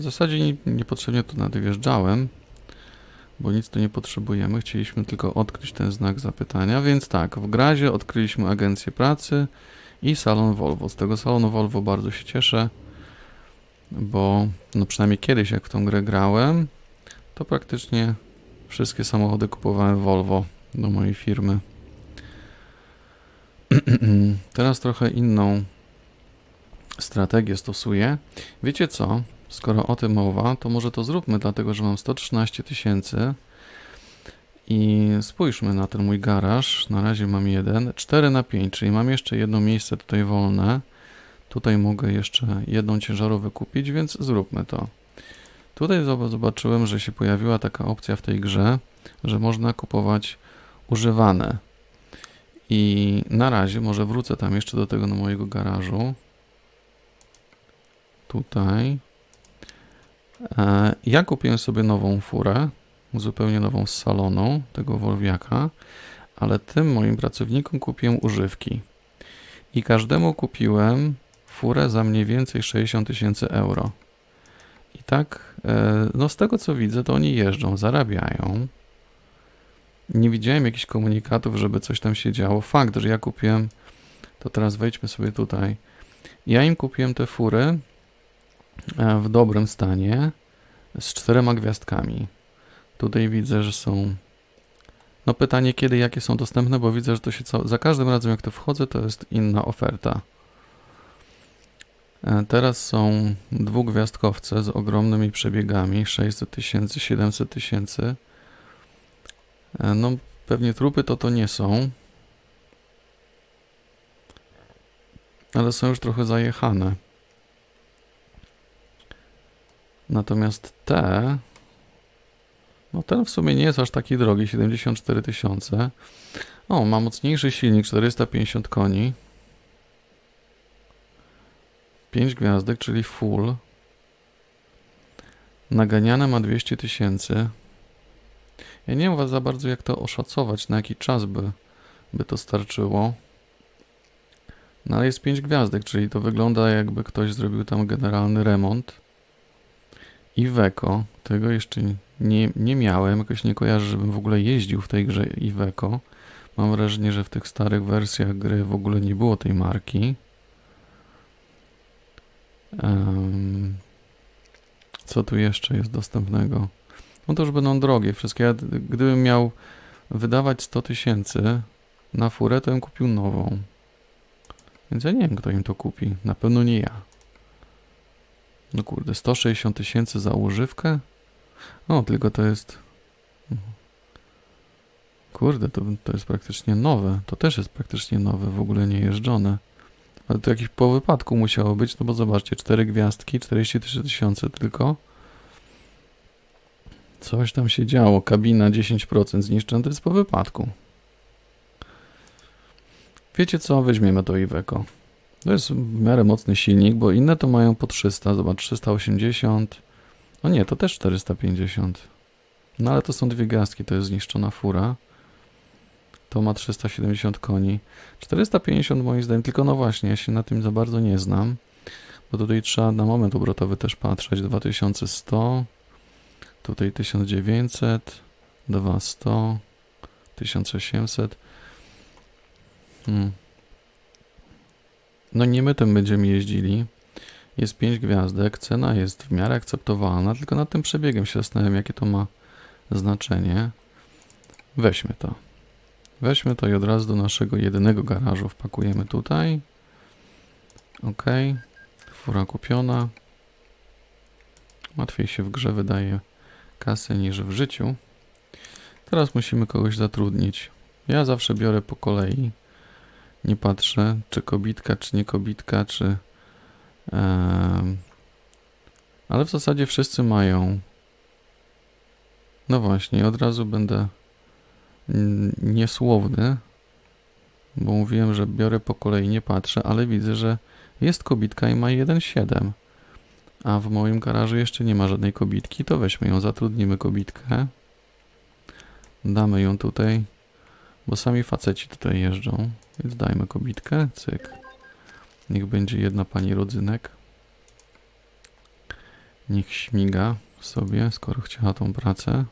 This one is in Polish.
W zasadzie nie, niepotrzebnie tu nadjeżdżałem, bo nic tu nie potrzebujemy. Chcieliśmy tylko odkryć ten znak zapytania, więc tak, w Grazie odkryliśmy agencję pracy i salon Volvo. Z tego salonu Volvo bardzo się cieszę, bo no przynajmniej kiedyś jak w tą grę grałem, to praktycznie wszystkie samochody kupowałem Volvo do mojej firmy. Teraz trochę inną strategię stosuję. Wiecie co? Skoro o tym mowa, to może to zróbmy, dlatego że mam 113 tysięcy. I spójrzmy na ten mój garaż. Na razie mam jeden. 4 na 5, czyli mam jeszcze jedno miejsce tutaj wolne. Tutaj mogę jeszcze jedną ciężarówkę kupić, więc zróbmy to. Tutaj zob- zobaczyłem, że się pojawiła taka opcja w tej grze, że można kupować używane. I na razie może wrócę tam jeszcze do tego do mojego garażu. Tutaj. E, Ja kupiłem sobie nową furę, zupełnie nową z salonu, tego Wolwiaka, ale tym moim pracownikom kupiłem używki. I każdemu kupiłem furę za mniej więcej 60 tysięcy euro. I tak, e, no z tego co widzę, to oni jeżdżą, zarabiają. Nie widziałem jakichś komunikatów, żeby coś tam się działo. Fakt, że ja kupiłem, to teraz wejdźmy sobie tutaj. Ja im kupiłem te fury w dobrym stanie z czterema gwiazdkami. Tutaj widzę, że są. No pytanie, kiedy, jakie są dostępne, bo widzę, że to się ca- za każdym razem, jak to wchodzę, to jest inna oferta. E, Teraz są dwugwiazdkowce z ogromnymi przebiegami 600 tysięcy, 700 tysięcy. E, No, pewnie trupy to to nie są. Ale są już trochę zajechane. Natomiast te. No ten w sumie nie jest aż taki drogi, 74 tysiące. O, ma mocniejszy silnik, 450 koni. 5 gwiazdek, czyli full. Naganiane ma 200 tysięcy. Ja nie wiem za bardzo jak to oszacować, na jaki czas by, by to starczyło. No ale jest 5 gwiazdek, czyli to wygląda jakby ktoś zrobił tam generalny remont. Iveco, tego jeszcze nie, nie miałem, jakoś nie kojarzę, żebym w ogóle jeździł w tej grze Iveco. Mam wrażenie, że w tych starych wersjach gry w ogóle nie było tej marki. Em, co tu jeszcze jest dostępnego? No to już będą drogie wszystkie. Ja, gdybym miał wydawać 100 tysięcy na furę, to bym kupił nową. Więc ja nie wiem, kto im to kupi. Na pewno nie ja. No kurde, 160 tysięcy za używkę? No, tylko to jest... Kurde, to, to jest praktycznie nowe. To też jest praktycznie nowe, w ogóle nie jeżdżone. Ale to jakiś po wypadku musiało być, no bo zobaczcie, 4 gwiazdki, 43 tysiące tylko. Coś tam się działo, kabina 10% zniszczona, to jest po wypadku. Wiecie co, weźmiemy to Iveco. To jest w miarę mocny silnik, bo inne to mają po 300, zobacz, 380. O nie, to też 450. No ale to są dwie gwiazdki, to jest zniszczona fura. To ma 370 koni. 450 moim zdaniem, tylko no właśnie, ja się na tym za bardzo nie znam. Bo tutaj trzeba na moment obrotowy też patrzeć. 2100, tutaj 1900, 200, 1800. Hmm. No nie my tym będziemy jeździli. Jest 5 gwiazdek, cena jest w miarę akceptowalna, tylko nad tym przebiegiem się zastanawiam, jakie to ma znaczenie. Weźmy to. Weźmy to i od razu do naszego jedynego garażu wpakujemy tutaj. Ok. Fura kupiona. Łatwiej się w grze wydaje kasę niż w życiu. Teraz musimy kogoś zatrudnić. Ja zawsze biorę po kolei. Nie patrzę, czy kobitka, czy nie kobitka, czy. ale w zasadzie wszyscy mają. No właśnie, od razu będę niesłowny, bo mówiłem, że biorę po kolei, nie patrzę, ale widzę, że jest kobitka i ma 1,7. A w moim garażu jeszcze nie ma żadnej kobitki, to weźmy ją, zatrudnimy kobitkę. Damy ją tutaj, bo sami faceci tutaj jeżdżą, więc dajmy kobitkę, cyk. Niech będzie jedna pani rodzynek. Niech śmiga sobie, skoro chciała tą pracę.